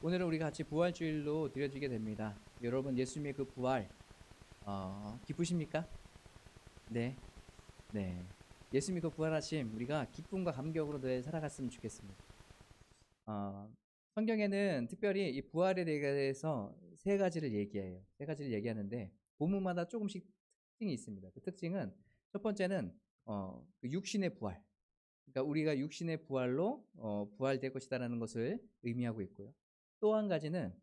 오늘은 우리 같이 부활주일로 드려지게 됩니다. 여러분 예수님의 그 부활 어, 기쁘십니까? 네, 네. 예수님이 그 부활하심 우리가 기쁨과 감격으로 늘 살아갔으면 좋겠습니다. 어, 성경에는 특별히 이 부활에 대해서 세 가지를 얘기해요. 세 가지를 얘기하는데 본문마다 조금씩 특징이 있습니다. 그 특징은 첫 번째는 어, 그 육신의 부활. 그러니까 우리가 육신의 부활로 어, 부활될 것이다라는 것을 의미하고 있고요. 또 한 가지는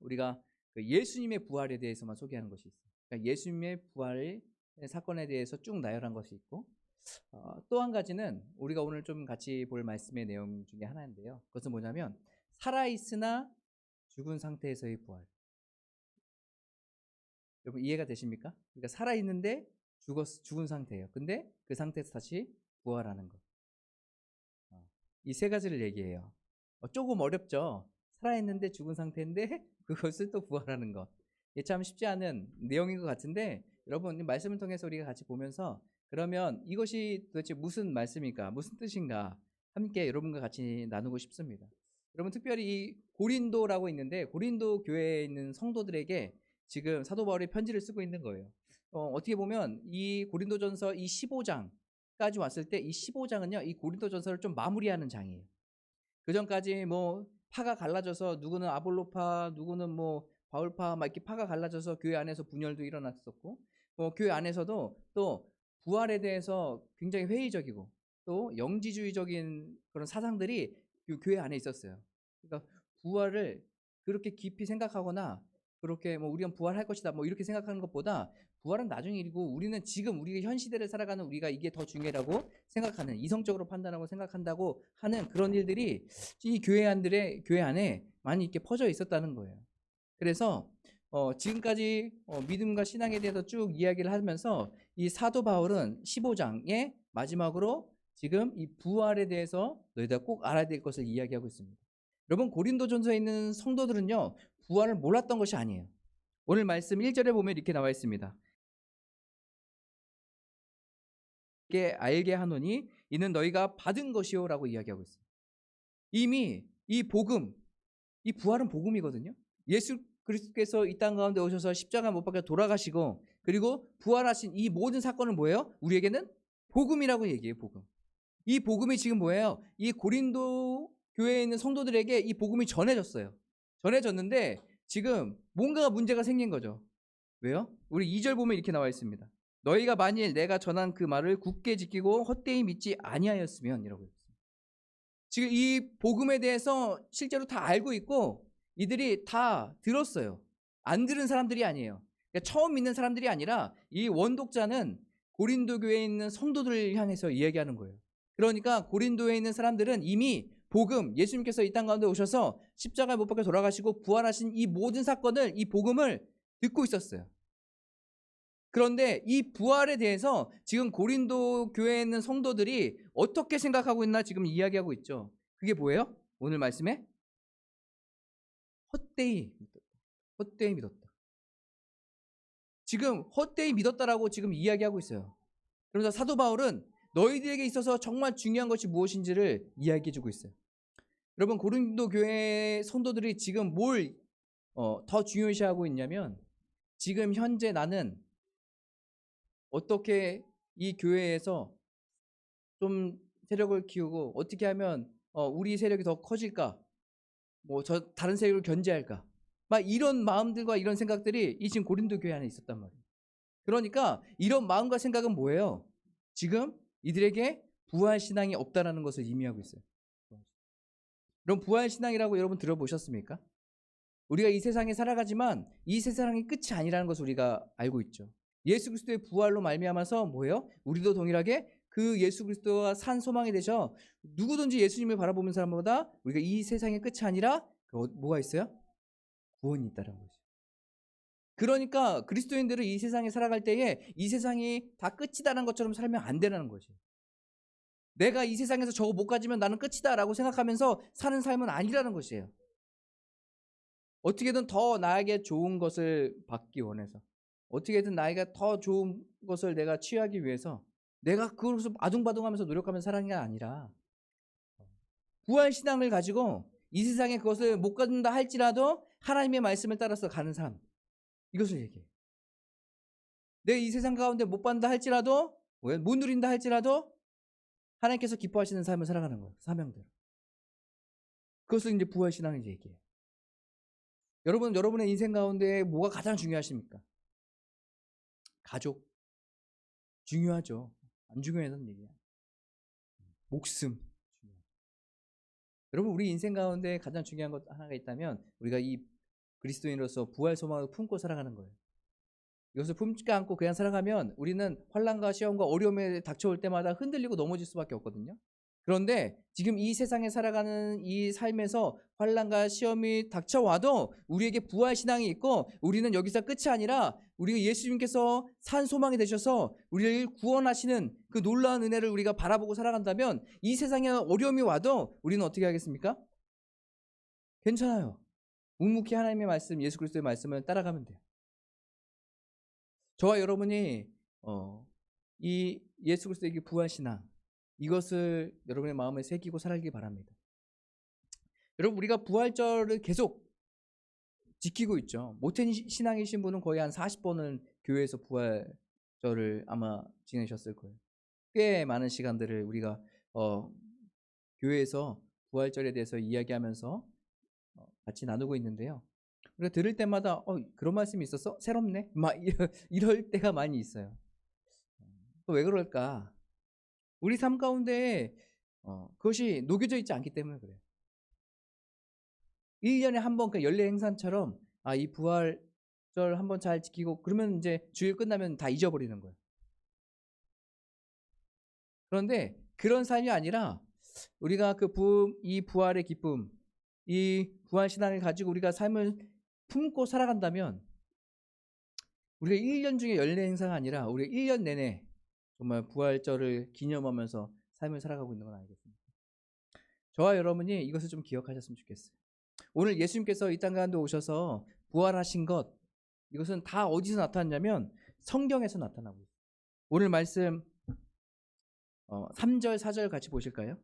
우리가 그 예수님의 부활에 대해서만 소개하는 것이 있어요. 그러니까 예수님의 부활 사건에 대해서 쭉 나열한 것이 있고 어, 또 한 가지는 우리가 오늘 좀 같이 볼 말씀의 내용 중에 하나인데요. 그것은 뭐냐면 살아 있으나 죽은 상태에서의 부활. 여러분 이해가 되십니까? 그러니까 살아 있는데 죽었 죽은 상태예요. 근데 그 상태에서 다시 부활하는 것. 이 세 가지를 얘기해요. 어, 조금 어렵죠. 살아있는데 죽은 상태인데 그것을 또 부활하는 것. 참 쉽지 않은 내용인 것 같은데 여러분 이 말씀을 통해서 우리가 같이 보면서 그러면 이것이 도대체 무슨 말씀인가, 무슨 뜻인가 함께 여러분과 같이 나누고 싶습니다. 여러분 특별히 이 고린도라고 있는데 고린도 교회에 있는 성도들에게 지금 사도 바울이 편지를 쓰고 있는 거예요. 어, 어떻게 보면 이 고린도전서 이 15장까지 왔을 때 이 15장은요 이 고린도전서를 좀 마무리하는 장이에요. 그 전까지 뭐 파가 갈라져서 누구는 아볼로파, 누구는 뭐 바울파 막 이렇게 파가 갈라져서 교회 안에서 분열도 일어났었고, 뭐 교회 안에서도 또 부활에 대해서 굉장히 회의적이고 또 영지주의적인 그런 사상들이 그 교회 안에 있었어요. 그러니까 부활을 그렇게 깊이 생각하거나 그렇게 뭐 우리가 부활할 것이다 뭐 이렇게 생각하는 것보다 부활은 나중 일이고 우리는 지금 우리가 현 시대를 살아가는 우리가 이게 더 중요하다고 생각하는 이성적으로 판단하고 생각한다고 하는 그런 일들이 이 교회 안들의 교회 안에 많이 이렇게 퍼져 있었다는 거예요. 그래서 어, 지금까지 어, 믿음과 신앙에 대해서 쭉 이야기를 하면서 이 사도 바울은 15장의 마지막으로 지금 이 부활에 대해서 너희가 꼭 알아야 될 것을 이야기하고 있습니다. 여러분 고린도전서에 있는 성도들은요 부활을 몰랐던 것이 아니에요. 오늘 말씀 1절에 보면 이렇게 나와 있습니다. 게 알게 하노니 이는 너희가 받은 것이요라고 이야기하고 있어요. 이미 이 복음, 이 부활은 복음이거든요. 예수 그리스도께서 이 땅 가운데 오셔서 십자가 못 박혀 돌아가시고 그리고 부활하신 이 모든 사건은 뭐예요? 우리에게는 복음이라고 얘기해요. 복음. 이 복음이 지금 뭐예요? 이 고린도 교회에 있는 성도들에게 이 복음이 전해졌어요. 전해졌는데 지금 뭔가가 문제가 생긴 거죠. 왜요? 우리 2절 보면 이렇게 나와 있습니다. 너희가 만일 내가 전한 그 말을 굳게 지키고 헛되이 믿지 아니하였으면 이라고 했습니다. 지금 이 복음에 대해서 실제로 다 알고 있고 이들이 다 들었어요. 안 들은 사람들이 아니에요. 그러니까 처음 믿는 사람들이 아니라 이 원독자는 고린도 교회에 있는 성도들을 향해서 이야기하는 거예요. 그러니까 고린도에 있는 사람들은 이미 복음, 예수님께서 이 땅 가운데 오셔서 십자가에 못 박혀 돌아가시고 부활하신 이 모든 사건을, 이 복음을 듣고 있었어요. 그런데 이 부활에 대해서 지금 고린도 교회에 있는 성도들이 어떻게 생각하고 있나 지금 이야기하고 있죠. 그게 뭐예요? 오늘 말씀에 헛되이 믿었다. 헛되이 믿었다. 지금 헛되이 믿었다라고 지금 이야기하고 있어요. 그러면서 사도 바울은 너희들에게 있어서 정말 중요한 것이 무엇인지를 이야기해 주고 있어요. 여러분 고린도 교회 성도들이 지금 뭘 어, 더 중요시하고 있냐면 지금 현재 나는 어떻게 이 교회에서 좀 세력을 키우고 어떻게 하면 어, 우리 세력이 더 커질까? 뭐 저 다른 세력을 견제할까? 막 이런 마음들과 이런 생각들이 이 지금 고린도 교회 안에 있었단 말이에요. 그러니까 이런 마음과 생각은 뭐예요? 지금 이들에게 부활 신앙이 없다라는 것을 의미하고 있어요. 그럼 부활 신앙이라고 여러분 들어보셨습니까? 우리가 이 세상에 살아가지만 이 세상이 끝이 아니라는 것을 우리가 알고 있죠. 예수 그리스도의 부활로 말미암아서 뭐예요? 우리도 동일하게 그 예수 그리스도가 산 소망이 되셔 누구든지 예수님을 바라보는 사람보다 우리가 이 세상의 끝이 아니라 그 어- 뭐가 있어요? 구원이 있다는 거죠. 그러니까 그리스도인들은 이 세상에 살아갈 때에 이 세상이 다 끝이다라는 것처럼 살면 안 되라는 거지. 내가 이 세상에서 저거 못 가지면 나는 끝이다라고 생각하면서 사는 삶은 아니라는 것이에요. 어떻게든 더 나에게 좋은 것을 받기 원해서 어떻게든 나에게 더 좋은 것을 내가 취하기 위해서 내가 그것을 아둥바둥하면서 노력하면서 살아가는 게 아니라 부활 신앙을 가지고 이 세상에 그것을 못 갖는다 할지라도 하나님의 말씀을 따라서 가는 삶. 이것을 얘기해. 내 이 세상 가운데 못 받는다 할지라도 왜? 못 누린다 할지라도 하나님께서 기뻐하시는 삶을 살아가는 거예요. 사명대로. 그것을 이제 부활 신앙을 얘기해요. 여러분, 여러분의 인생 가운데 뭐가 가장 중요하십니까? 가족. 중요하죠. 안 중요해서는 얘기야. 목숨. 여러분, 우리 인생 가운데 가장 중요한 것 하나가 있다면 우리가 이 그리스도인으로서 부활 소망을 품고 살아가는 거예요. 이것을 품지 않고 그냥 살아가면 우리는 환란과 시험과 어려움에 닥쳐올 때마다 흔들리고 넘어질 수밖에 없거든요. 그런데 지금 이 세상에 살아가는 이 삶에서 환란과 시험이 닥쳐와도 우리에게 부활 신앙이 있고 우리는 여기서 끝이 아니라 우리가 예수님께서 산 소망이 되셔서 우리를 구원하시는 그 놀라운 은혜를 우리가 바라보고 살아간다면 이 세상에 어려움이 와도 우리는 어떻게 하겠습니까? 괜찮아요. 묵묵히 하나님의 말씀, 예수 그리스도의 말씀을 따라가면 돼요. 저와 여러분이 어, 이 예수 그리스도의 부활 신앙 이것을 여러분의 마음에 새기고 살기 바랍니다. 여러분 우리가 부활절을 계속 지키고 있죠. 모태 신앙이신 분은 거의 한 40번은 교회에서 부활절을 아마 지내셨을 거예요. 꽤 많은 시간들을 우리가 어, 교회에서 부활절에 대해서 이야기하면서 어, 같이 나누고 있는데요. 우리가 들을 때마다 어, 그런 말씀이 있었어? 새롭네? 막 이럴, 이럴 때가 많이 있어요. 또 왜 그럴까? 우리 삶 가운데 어, 그것이 녹여져 있지 않기 때문에 그래요. 1년에 한 번 그 연례 행사처럼 아, 이 부활절 한 번 잘 지키고 그러면 이제 주일 끝나면 다 잊어버리는 거예요. 그런데 그런 삶이 아니라 우리가 그 부, 이 부활의 기쁨, 이 부활 신앙을 가지고 우리가 삶을 품고 살아간다면 우리가 1년 중에 연례 행사가 아니라 우리가 1년 내내 정말 부활절을 기념하면서 삶을 살아가고 있는 건 알겠습니다. 저와 여러분이 이것을 좀 기억하셨으면 좋겠어요. 오늘 예수님께서 이 땅 가운데 오셔서 부활하신 것 이것은 다 어디서 나타났냐면 성경에서 나타나고 있어요. 오늘 말씀 어, 3절, 4절 같이 보실까요?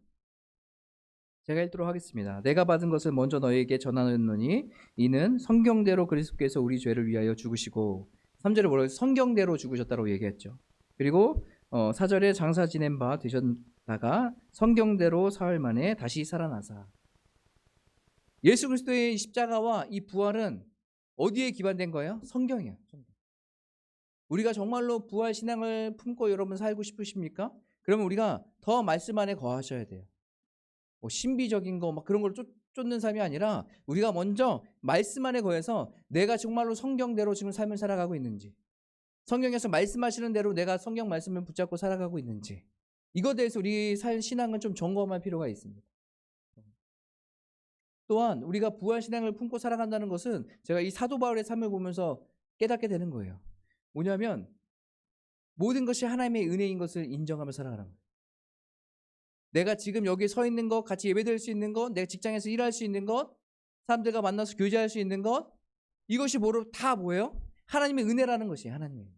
제가 읽도록 하겠습니다. 내가 받은 것을 먼저 너에게 전하노니 이는 성경대로 그리스도께서 우리 죄를 위하여 죽으시고 3절에 뭐라고 성경대로 죽으셨다고 얘기했죠. 그리고 어, 4절에 장사 지낸 바 되셨다가 성경대로 사흘 만에 다시 살아나사 예수 그리스도의 십자가와 이 부활은 어디에 기반된 거예요? 성경이에요. 성경. 우리가 정말로 부활 신앙을 품고 여러분 살고 싶으십니까? 그러면 우리가 더 말씀 안에 거하셔야 돼요. 뭐 신비적인 거 막 그런 걸 쫓, 쫓는 삶이 아니라 우리가 먼저 말씀 안에 거해서 내가 정말로 성경대로 지금 삶을 살아가고 있는지 성경에서 말씀하시는 대로 내가 성경 말씀을 붙잡고 살아가고 있는지 이거에 대해서 우리 살 신앙은 좀 점검할 필요가 있습니다. 또한 우리가 부활 신앙을 품고 살아간다는 것은 제가 이 사도 바울의 삶을 보면서 깨닫게 되는 거예요. 뭐냐면 모든 것이 하나님의 은혜인 것을 인정하며 살아가는 거예요. 내가 지금 여기 서 있는 것, 같이 예배드릴 수 있는 것, 내가 직장에서 일할 수 있는 것, 사람들과 만나서 교제할 수 있는 것, 이것이 뭐로 다 뭐예요? 하나님의 은혜라는 것이에요. 하나님의.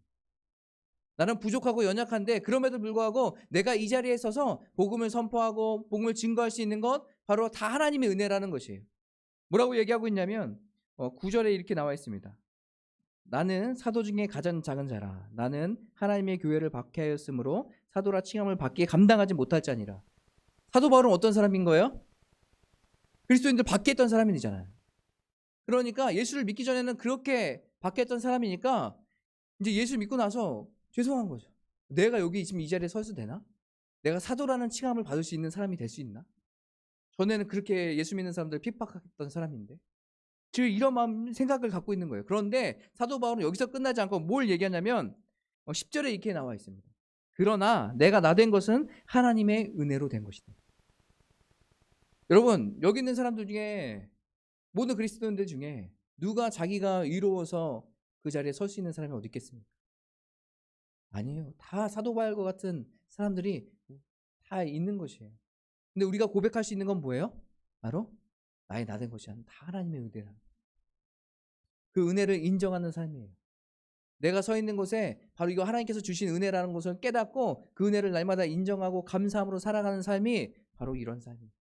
나는 부족하고 연약한데 그럼에도 불구하고 내가 이 자리에 서서 복음을 선포하고 복음을 증거할 수 있는 것 바로 다 하나님의 은혜라는 것이에요. 뭐라고 얘기하고 있냐면 어, 9절에 이렇게 나와 있습니다. 나는 사도 중에 가장 작은 자라. 나는 하나님의 교회를 박해하였으므로 사도라 칭함을 받기에 감당하지 못할 자니라. 사도 바울은 어떤 사람인 거예요? 그리스도인들 있던 사람이잖아요. 그러니까 예수를 믿기 전에는 그렇게 있던 사람이니까 이제 예수 믿고 나서 죄송한 거죠. 내가 여기 지금 이 자리에 서서 되나? 내가 사도라는 칭함을 받을 수 있는 사람이 될 수 있나? 전에는 그렇게 예수 믿는 사람들 핍박했던 사람인데. 지금 이런 마음 생각을 갖고 있는 거예요. 그런데 사도 바울은 여기서 끝나지 않고 뭘 얘기하냐면 10절에 어, 이렇게 나와 있습니다. 그러나 내가 나 된 것은 하나님의 은혜로 된 것이다. 여러분 여기 있는 사람들 중에 모든 그리스도인들 중에 누가 자기가 의로워서 그 자리에 설 수 있는 사람이 어디 있겠습니까? 아니에요. 다 사도 바울과 같은 사람들이 다 있는 것이에요. 근데 우리가 고백할 수 있는 건 뭐예요? 바로 나의 나된 것이 아니라 다 하나님의 은혜라. 그 은혜를 인정하는 삶이에요. 내가 서 있는 곳에 바로 이거 하나님께서 주신 은혜라는 것을 깨닫고 그 은혜를 날마다 인정하고 감사함으로 살아가는 삶이 바로 이런 삶이에요.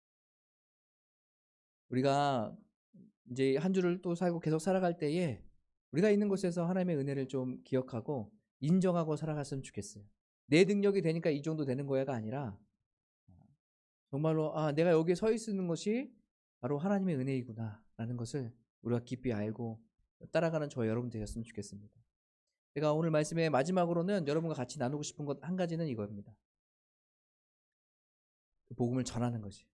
우리가 이제 한 주를 또 살고 계속 살아갈 때에 우리가 있는 곳에서 하나님의 은혜를 좀 기억하고 인정하고 살아갔으면 좋겠어요. 내 능력이 되니까 이 정도 되는 거야가 아니라 정말로 아 내가 여기에 서 있는 것이 바로 하나님의 은혜이구나라는 것을 우리가 깊이 알고 따라가는 저 여러분 되셨으면 좋겠습니다. 제가 오늘 말씀의 마지막으로는 여러분과 같이 나누고 싶은 것 한 가지는 이겁니다. 그 복음을 전하는 것이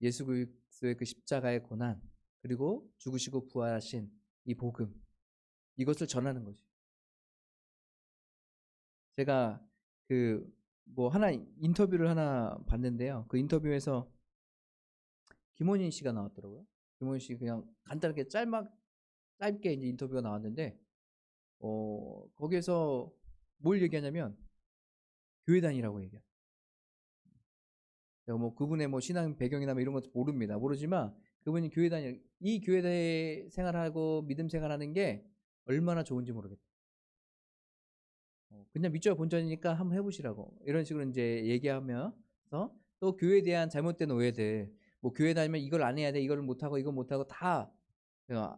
예수 그리스도의 그 십자가의 고난 그리고 죽으시고 부활하신 이 복음 이것을 전하는 것이 제가 그 뭐 하나 인터뷰를 하나 봤는데요. 그 인터뷰에서 김원인 씨가 나왔더라고요. 김원인 씨 그냥 간단하게 짧막 짧게 이제 인터뷰가 나왔는데 어 거기에서 뭘 얘기하냐면 교회 다니라고 얘기해요. 제가 뭐 그분의 뭐 신앙 배경이나 뭐 이런 것도 모릅니다. 모르지만 그분이 교회 다니 이 교회 생활하고 믿음 생활하는 게 얼마나 좋은지 모르겠다. 어, 그냥 믿죠 본전이니까 한번 해보시라고 이런 식으로 이제 얘기하면서 또 교회에 대한 잘못된 오해들 뭐 교회 다니면 이걸 안 해야 돼 이걸 못하고 이걸 못하고 다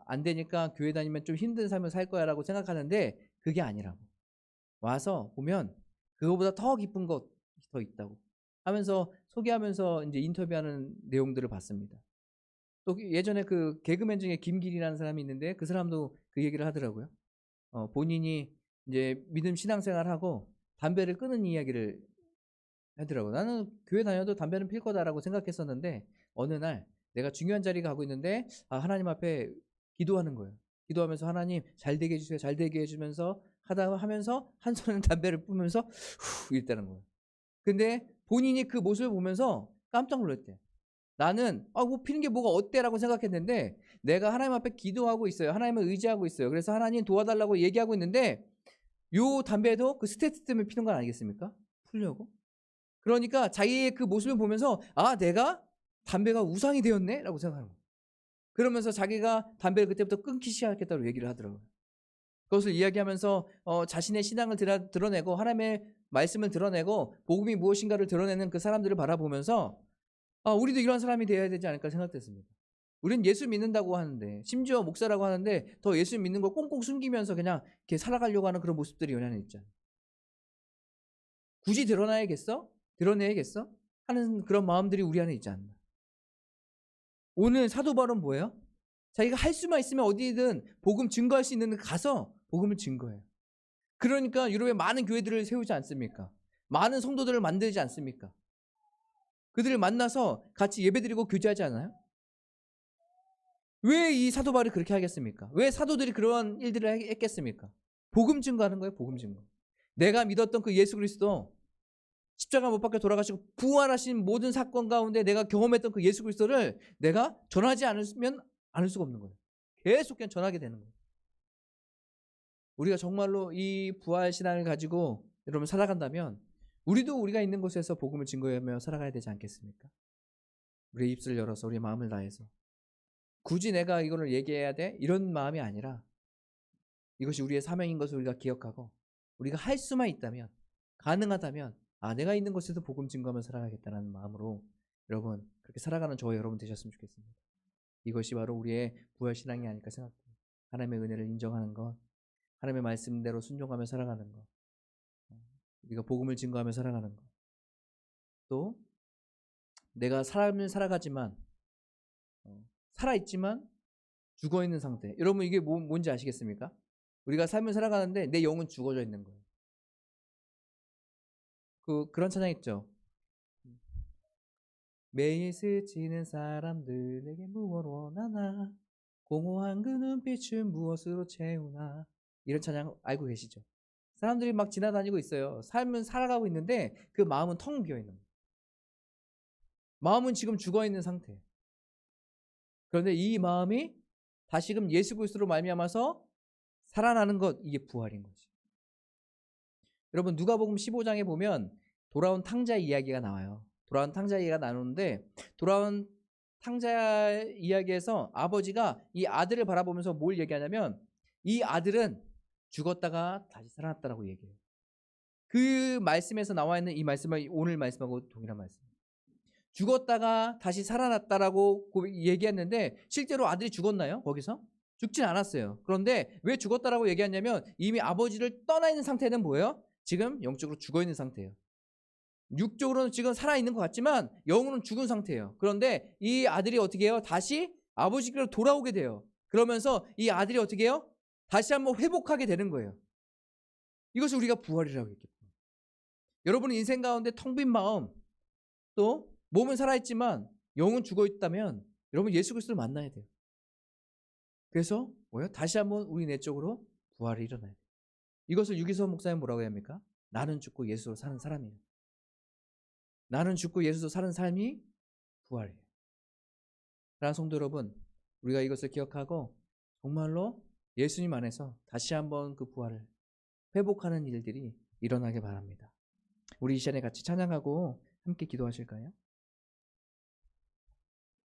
안 되니까 교회 다니면 좀 힘든 삶을 살 거야 라고 생각하는데 그게 아니라고 와서 보면 그거보다 더 기쁜 것 더 있다고 하면서 소개하면서 이제 인터뷰하는 내용들을 봤습니다. 또 예전에 그 개그맨 중에 김길이라는 사람이 있는데 그 사람도 그 얘기를 하더라고요. 어, 본인이 이제 믿음 신앙생활하고 담배를 끊은 이야기를 하더라고요. 나는 교회 다녀도 담배는 필 거다라고 생각했었는데 어느 날 내가 중요한 자리에 가고 있는데 아, 하나님 앞에 기도하는 거예요. 기도하면서 하나님 잘 되게 해주세요. 잘 되게 해주면서 하다 하면서 한 손에는 담배를 뿌면서 후 이랬다는 거예요. 근데 본인이 그 모습을 보면서 깜짝 놀랐대. 나는 아 뭐 피는 게 뭐가 어때라고 생각했는데 내가 하나님 앞에 기도하고 있어요. 하나님을 의지하고 있어요. 그래서 하나님 도와달라고 얘기하고 있는데 요 담배도 그 스트레스 때문에 피는 건 아니겠습니까? 풀려고. 그러니까 자기의 그 모습을 보면서 아 내가 담배가 우상이 되었네라고 생각하는 거예요. 그러면서 자기가 담배를 그때부터 끊기 시작했다고 얘기를 하더라고요. 그것을 이야기하면서 어, 자신의 신앙을 드러, 드러내고 하나님의 말씀을 드러내고 복음이 무엇인가를 드러내는 그 사람들을 바라보면서 아, 우리도 이런 사람이 되어야 되지 않을까 생각됐습니다. 우리는 예수 믿는다고 하는데 심지어 목사라고 하는데 더 예수 믿는 걸 꽁꽁 숨기면서 그냥 이렇게 살아가려고 하는 그런 모습들이 연연해 있잖아요. 굳이 드러나야겠어? 드러내야겠어? 하는 그런 마음들이 우리 안에 있지 않나. 오늘 사도 바울은 뭐예요? 자기가 할 수만 있으면 어디든 복음 증거할 수 있는 데 가서 복음을 증거해요. 그러니까 유럽에 많은 교회들을 세우지 않습니까? 많은 성도들을 만들지 않습니까? 그들을 만나서 같이 예배드리고 교제하지 않아요? 왜 이 사도 바울이 그렇게 하겠습니까? 왜 사도들이 그러한 일들을 했겠습니까? 복음 증거하는 거예요, 복음 증거. 내가 믿었던 그 예수 그리스도 십자가 못 박혀 돌아가시고 부활하신 모든 사건 가운데 내가 경험했던 그 예수 그리스도를 내가 전하지 않으면 않을 수가 없는 거예요. 계속 그냥 전하게 되는 거예요. 우리가 정말로 이 부활 신앙을 가지고 여러분 살아간다면 우리도 우리가 있는 곳에서 복음을 증거하며 살아가야 되지 않겠습니까? 우리의 입술을 열어서 우리의 마음을 다해서 굳이 내가 이거를 얘기해야 돼? 이런 마음이 아니라 이것이 우리의 사명인 것을 우리가 기억하고 우리가 할 수만 있다면 가능하다면 아 내가 있는 곳에서 복음 증거하며 살아가겠다는 마음으로 여러분 그렇게 살아가는 저와 여러분 되셨으면 좋겠습니다. 이것이 바로 우리의 부활 신앙이 아닐까 생각합니다. 하나님의 은혜를 인정하는 것, 하나님의 말씀대로 순종하며 살아가는 것, 우리가 복음을 증거하며 살아가는 것, 또 내가 삶을 살아가지만 어, 살아 있지만 죽어 있는 상태. 여러분 이게 뭐, 뭔지 아시겠습니까? 우리가 삶을 살아가는데 내 영은 죽어져 있는 거예요. 그 그런 찬양 있죠. 매일 스치는 사람들 내게 무엇 원하나 공허한 그 눈빛은 무엇으로 채우나 이런 찬양 알고 계시죠? 사람들이 막 지나다니고 있어요. 삶은 살아가고 있는데 그 마음은 텅 비어 있는 거예요. 마음은 지금 죽어 있는 상태. 그런데 이 마음이 다시금 예수 그리스도로 말미암아서 살아나는 것 이게 부활인 거지. 여러분 누가복음 15장에 보면 돌아온 탕자 이야기가 나와요. 돌아온 탕자 이야기가 나오는데 돌아온 탕자 이야기에서 아버지가 이 아들을 바라보면서 뭘 얘기하냐면 이 아들은 죽었다가 다시 살아났다라고 얘기해요. 그 말씀에서 나와 있는 이 말씀은 오늘 말씀하고 동일한 말씀. 죽었다가 다시 살아났다라고 고- 얘기했는데 실제로 아들이 죽었나요? 거기서? 죽진 않았어요. 그런데 왜 죽었다라고 얘기했냐면 이미 아버지를 떠나 있는 상태는 뭐예요? 지금 영적으로 죽어 있는 상태예요. 육적으로는 지금 살아 있는 것 같지만 영으로는 죽은 상태예요. 그런데 이 아들이 어떻게 해요? 다시 아버지께로 돌아오게 돼요. 그러면서 이 아들이 어떻게 해요? 다시 한번 회복하게 되는 거예요. 이것을 우리가 부활이라고 얘기해요. 여러분 인생 가운데 텅 빈 마음 또 몸은 살아있지만 영은 죽어 있다면 여러분 예수 그리스도를 만나야 돼요. 그래서 뭐요? 다시 한번 우리 내적으로 부활이 일어나야 돼요. 이것을 유기서 목사님 뭐라고 해야 합니까? 나는 죽고 예수로 사는 사람이에요. 나는 죽고 예수로 사는 삶이 부활이에요. 사랑하는 성도 여러분, 우리가 이것을 기억하고 정말로 예수님 안에서 다시 한번 그 부활을 회복하는 일들이 일어나게 바랍니다. 우리 이 시간에 같이 찬양하고 함께 기도하실까요?